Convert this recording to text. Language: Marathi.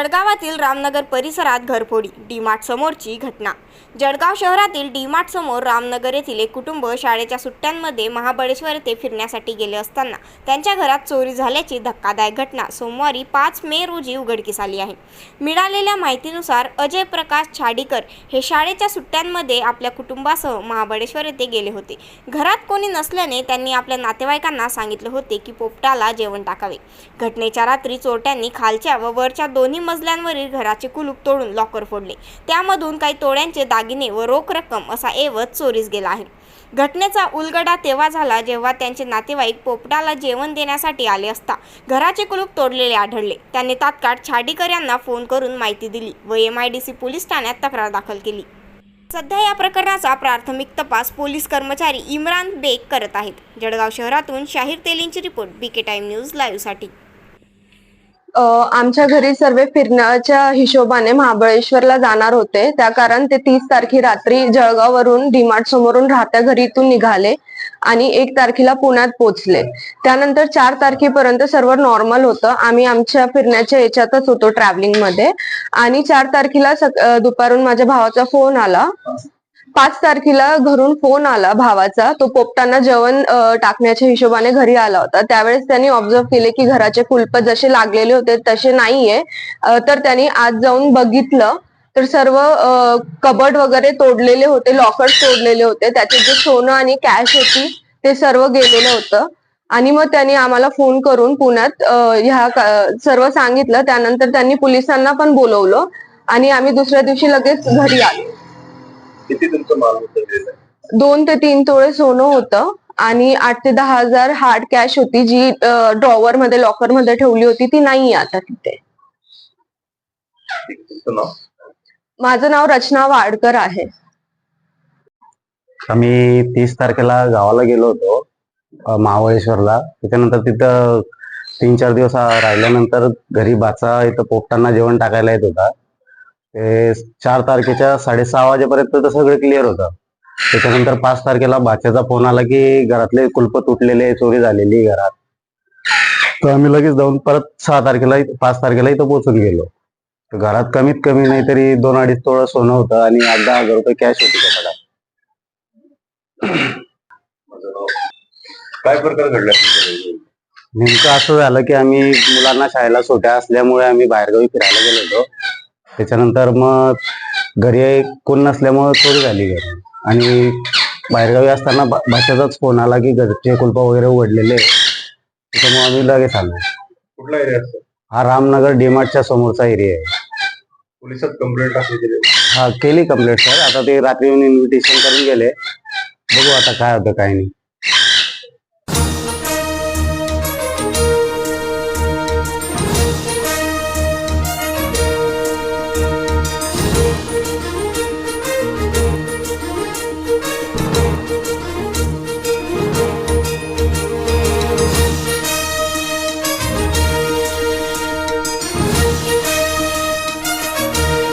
जळगावातील रामनगर परिसरात घरफोडी डीमार्ट समोरची घटना. जळगाव शहरातील डीमार्ट समोर रामनगर येथील एक कुटुंब शाळेच्या सुट्ट्यांमध्ये महाबळेश्वर येथे फिरण्यासाठी गेले असताना त्यांच्या घरात चोरी झाल्याची धक्कादायक घटना. सोमवारी पाच मे रोजी उघडकीस आली आहे. मिळालेल्या माहितीनुसार अजय प्रकाश छाडीकर हे शाळेच्या सुट्ट्यांमध्ये आपल्या कुटुंबासह महाबळेश्वर येथे गेले होते. घरात कोणी नसल्याने त्यांनी आपल्या नातेवाईकांना सांगितले होते की पोपटाला जेवण टाकावे. घटनेच्या रात्री चोरट्यांनी खालच्या व वरच्या दोन्ही मजल्यांवरील घराचे कुलूप तोडून लॉकर फोडले. त्यामधून काही तोड्यांचे दागिने व रोख रक्कम असा ऐवत चोरीस गेला आहे. घटनेचा उलगडा तेव्हा झाला जेव्हा त्यांचे नातेवाईक पोपटाला जेवण देण्यासाठी आले असता घराचे कुलूप तोडलेले आढळले. त्यांनी तात्काळ छाडीकर यांना फोन करून माहिती दिली व M I D C police ठाण्यात तक्रार दाखल केली. सध्या या प्रकरणाचा प्राथमिक तपास पोलीस कर्मचारी इम्रान बेग करत आहेत. जळगाव शहरातून शाहीर तेलींची रिपोर्ट बीके टाईम न्यूज लाईव्हसाठी आमच्या घरी सर्व फिरण्याच्या हिशोबाने महाबळेश्वरला जाणार होते. त्या कारण ते तीस तारखे रात्री जळगाववरून डीमार्ट समोरून राहत्या घरीतून निघाले आणि एक तारखेला पुण्यात पोहोचले. त्यानंतर चार तारखेपर्यंत सर्व नॉर्मल होतं. आम्ही आमच्या फिरण्याच्या याच्यातच होतो ट्रॅव्हलिंगमध्ये. आणि चार तारखेला दुपारून माझ्या भावाचा फोन आला. पाच तारखेला घरून फोन आला भावाचा. तो पोपटांना जेवण टाकण्याच्या हिशोबाने घरी आला होता. त्यावेळेस त्यांनी ऑब्झर्व केले की घराचे कुलप जसे लागलेले होते तसे नाहीये. तर त्यांनी आज जाऊन बघितलं. तर सर्व कबड वगैरे तोडलेले होते लॉकर तोडलेले होते. त्याचे जे सोनं आणि कॅश होती ते सर्व गेलेलं होतं. आणि मग त्यांनी आम्हाला फोन करून पुण्यात ह्या सर्व सांगितलं. त्यानंतर त्यांनी पोलिसांना पण बोलवलं. आणि आम्ही दुसऱ्या दिवशी लगेच घरी आलो. किती तुमचं मालमत्ता गेलं दोन ते तीन तोळे सोनं होतं आणि आठ ते दहा हजार हार्ड कॅश होती जी ड्रॉवर मध्ये लॉकरमध्ये ठेवली होती ती नाहीये आता तिथे. तुमचं नाव? माझं नाव रचना वाडकर आहे. आम्ही तीस तारखेला गावाला गेलो होतो अ, महाबळेश्वरला. त्याच्यानंतर तिथं तीन चार दिवस आ- राहिल्यानंतर घरी बाचा इथं पोपटांना जेवण टाकायला येत होता. ते चार तारखेच्या साडेसहा वाजेपर्यंत तर सगळं क्लिअर होतं. त्याच्यानंतर पाच तारखेला बाच्याचा फोन आला की घरातले कुलप तुटलेले चोरी झालेली घरात. तर आम्ही लगेच जाऊन परत सहा तारखेला पाच तारखेला इथं पोहोचून गेलो. तर घरात कमीत कमी नाही तरी दोन अडीच तोळं सोनं होतं आणि आठ दहा हजार रुपये कॅश होती त्याच्याकडे. काय प्रकार घडला? नेमकं असं झालं की आम्ही मुलांना शाळेला सुट्या असल्यामुळे आम्ही बाहेरगावी फिरायला गेलो होतो. त्याच्यानंतर मग घरी कोण नसल्यामुळे चोरी झाली घरी. आणि बाहेरगावी असताना भाच्याचाच फोन आला की घरचे कुलप वगैरे उघडलेले आहे. त्याच्यामुळे आम्ही लगेच आलो. कुठला एरिया असतो हा रामनगर डीमार्टच्या समोरचा एरिया आहे. पोलिसात कंप्लेंट टाकली गेली हा केली कंप्लेंट सर. आता ते रात्री येऊन इन्व्हिटेशन करून गेले. बघू आता काय होतं काय नाही.